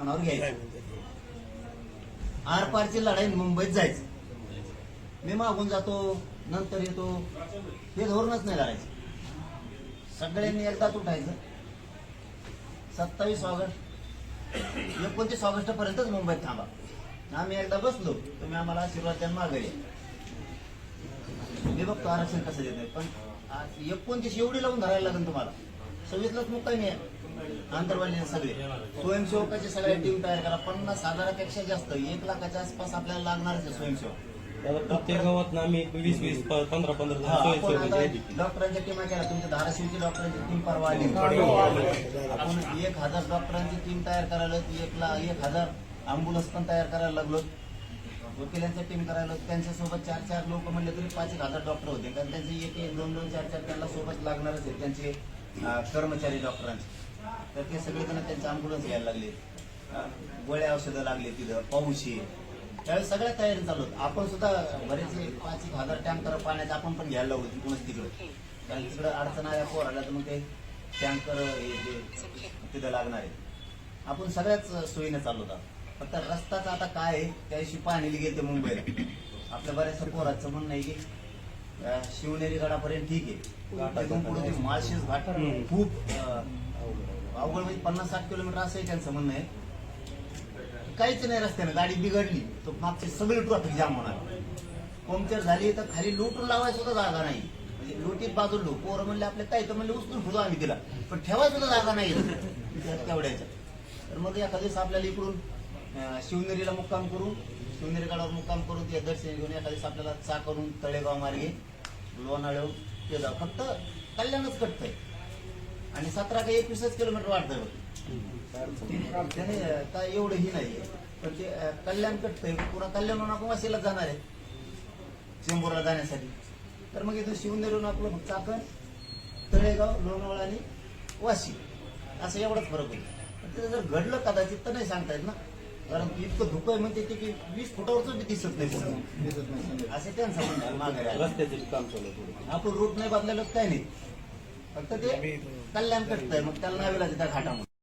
मनावर घ्यायचं. आरपारची लढाई मुंबईत जायचं. मी मागून जातो नंतर येतो. हे धोरणच नाही लढायचं. सगळ्यांनी एकदाच उठायचं सत्तावीस ऑगस्ट एकोणतीस ऑगस्ट पर्यंतच मुंबईत थांबा. आम्ही एकदा बसलो तुम्ही आम्हाला आशीर्वाद द्या मागे. मी बघतो आरक्षण कसं देत पण एकोणतीस एवढी लावून धरायला लागेल तुम्हाला. सव्वीसलाच मग काही नाही आंतरवाली सगळे. स्वयंसेवकाची सगळ्या टीम तयार करा. पन्नास हजारापेक्षा जास्त एक लाखाच्या आसपास आपल्याला लागणारच आहे स्वयंसेवक. आता प्रत्येक गावात आम्ही वीस वीस प- पंधरा पंधरा हा, जण आपण स्वयंसेवक आता आहे. डॉक्टरांच्या टीमा केल्या तुमच्या धाराशिवची डॉक्टरांची टीम परवा आली. आपण एक हजार डॉक्टरांची टीम तयार करायला एक ला एक हजार अँब्युलन्स पण तयार करायला लागलो. वकिलांच्या टीम करायला लागलो. त्यांच्यासोबत चार चार लोक म्हणले तरी पाच एक हजार डॉक्टर होते. कारण त्यांचे एक एक दोन दोन चार चार त्यांना सोबत लागणारच आहे. त्यांचे कर्मचारी डॉक्टरांचे. तर ते सगळेजण त्यांचे अँब्युलन्स घ्यायला लागले. गोळ्या औषधं लागले तिथं पाऊस त्यावेळेस सगळ्या तयारी चालू होत आपण सुद्धा बरेचसे पाच एक हजार टँकर पाण्याचे आपण पण घ्यायला लागलो तिकडूनच तिकडं. कारण तिकडं अडचण आल्या पोराला तर मग ते टँकर तिथं लागणार आहे. आपण सगळ्याच सोयीने चालू होता. फक्त रस्ताचा आता काय आहे त्याविषयी पाणी गेले मुंबईला. आपल्या बऱ्याचशा पोराचं म्हणणं आहे की शिवनेरी गडापर्यंत ठीक आहे. तिथून पुढे ते माळशेज घाट. खूप अवघड म्हणजे पन्नास साठ किलोमीटर असं आहे त्यांचं म्हणणं आहे. काहीच नाही रस्त्यानं गाडी बिघडली. तर मागची सगळी ट्रॉफिक जाम होणार. पंक्चर झाली तर खाली लुटून लावायला सुद्धा जागा नाही. म्हणजे लुटीत बाजूलो पोरं म्हणले आपले काय तर म्हणले उचलून फुलो आम्ही तिला. पण ठेवायला सुद्धा जागा नाही. तेवढ्याच्या. तर मग एखाद्या दिवस आपल्याला इकडून शिवनेरीला मुक्काम करून शिवनेरी गडावर मुक्काम करून ते दर्शन घेऊन एखाद्या दिवस आपल्याला चा करून तळेगाव मार्गे लोणाळ ते फक्त कल्याणच कटतंय. आणि सतरा का एकवीसच किलोमीटर वाढतंय बघ. त्याने काय एवढं ही नाहीये. पण ते कल्याण कटतंय. पुन्हा कल्याण आपण वाशीला जाणार आहे. चेंबूरला जाण्यासाठी. तर मग इथं शिवनेरून आपलं फक्त आपण तळेगाव लोणावळा आणि वाशी. असं एवढाच फरक होईल. पण जर घडलं कदाचित तर नाही सांगता येत ना. कारण इतकं धुकं आहे म्हणते ते की वीस फुटावरच बी दिसत नाही पुढं. असं त्यांचं म्हणणं आहे. रस्त्याचे काम चालू आहे थोडं. आपण रूट नाही बदलायला काय नाही फक्त ते कल्याण कटतंय मग त्याला नावेला त्या घाटामध्ये